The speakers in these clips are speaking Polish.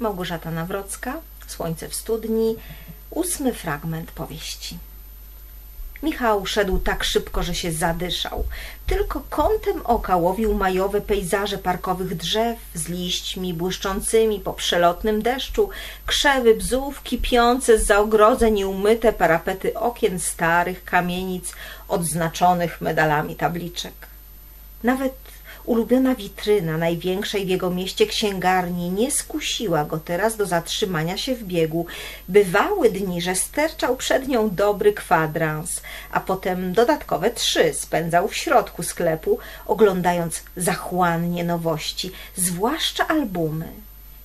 Małgorzata Nawrocka, Słońce w studni, ósmy fragment powieści. Michał szedł tak szybko, że się zadyszał. Tylko kątem oka łowił majowe pejzaże parkowych drzew z liśćmi błyszczącymi po przelotnym deszczu, krzewy bzów kipiące z zaogrodzeń i umyte parapety okien starych kamienic odznaczonych medalami tabliczek. Nawet Ulubiona witryna największej w jego mieście księgarni nie skusiła go teraz do zatrzymania się w biegu. Bywały dni, że sterczał przed nią dobry kwadrans, a potem dodatkowe trzy spędzał w środku sklepu, oglądając zachłannie nowości, zwłaszcza albumy.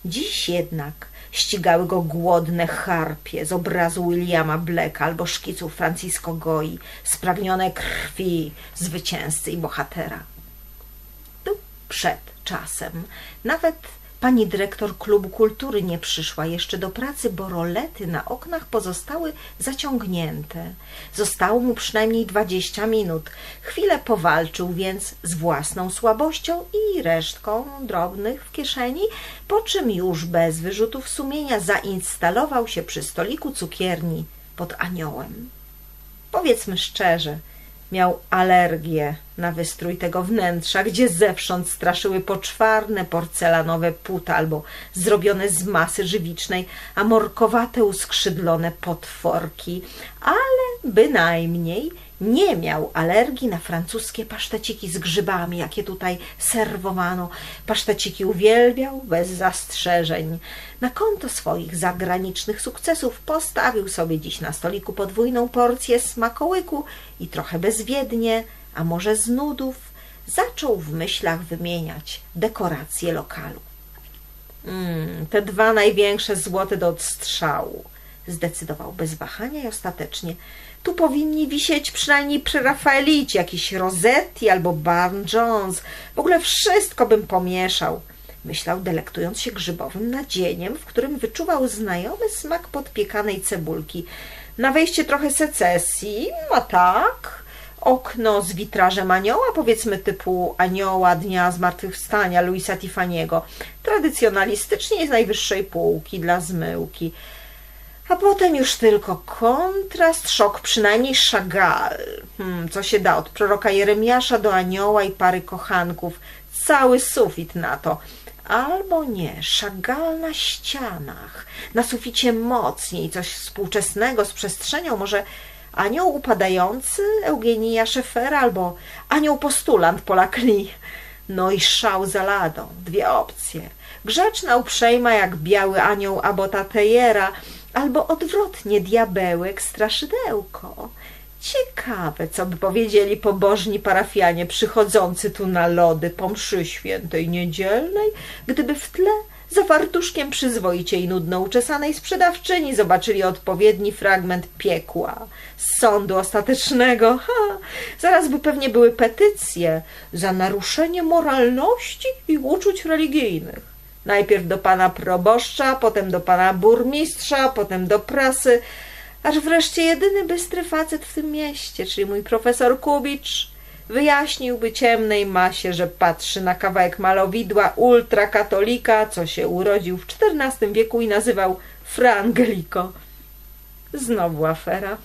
Dziś jednak ścigały go głodne harpie z obrazu Williama Blacka albo szkiców Francisco Goi, spragnione krwi zwycięzcy i bohatera przed czasem. Nawet pani dyrektor klubu kultury nie przyszła jeszcze do pracy, bo rolety na oknach pozostały zaciągnięte. Zostało mu przynajmniej dwadzieścia minut. Chwilę powalczył więc z własną słabością i resztką drobnych w kieszeni, po czym już bez wyrzutów sumienia zainstalował się przy stoliku cukierni pod aniołem. Powiedzmy szczerze, Miał alergię na wystrój tego wnętrza, gdzie zewsząd straszyły poczwarne porcelanowe puta albo zrobione z masy żywicznej, a morkowate uskrzydlone potworki, ale bynajmniej nie miał alergii na francuskie paszteciki z grzybami, jakie tutaj serwowano. Paszteciki uwielbiał bez zastrzeżeń. Na konto swoich zagranicznych sukcesów postawił sobie dziś na stoliku podwójną porcję smakołyku i trochę bezwiednie, a może z nudów, zaczął w myślach wymieniać dekoracje lokalu. Mm, te dwa największe złote do odstrzału, zdecydował bez wahania i ostatecznie – tu powinni wisieć przynajmniej przy Rafaelicie jakiś Rosetti albo Barn Jones. W ogóle wszystko bym pomieszał. Myślał, delektując się grzybowym nadzieniem, w którym wyczuwał znajomy smak podpiekanej cebulki. Na wejście trochę secesji, a tak, okno z witrażem anioła, powiedzmy typu anioła Dnia Zmartwychwstania Luisa Tiffany'ego, tradycjonalistycznie z najwyższej półki dla zmyłki a potem już tylko kontrast, szok, przynajmniej Chagall. Hmm, co się da, od proroka Jeremiasza do anioła i pary kochanków. Cały sufit na to. Albo nie, Chagall na ścianach, na suficie mocniej, coś współczesnego z przestrzenią, może anioł upadający Eugenia Szefera albo anioł postulant Pola Klee. No i szał za ladą, dwie opcje. Grzeczna, uprzejma jak biały anioł Abota Tejera – albo odwrotnie diabełek straszydełko. Ciekawe, co by powiedzieli pobożni parafianie przychodzący tu na lody po mszy świętej niedzielnej, gdyby w tle za fartuszkiem przyzwoicie i nudno uczesanej sprzedawczyni zobaczyli odpowiedni fragment piekła, z sądu ostatecznego. Ha, zaraz by pewnie były petycje za naruszenie moralności i uczuć religijnych. Najpierw do pana proboszcza, potem do pana burmistrza, potem do prasy, aż wreszcie jedyny bystry facet w tym mieście, czyli mój profesor Kubicz, wyjaśniłby ciemnej masie, że patrzy na kawałek malowidła ultrakatolika, co się urodził w XIV wieku i nazywał Fra Angelico. Znowu afera.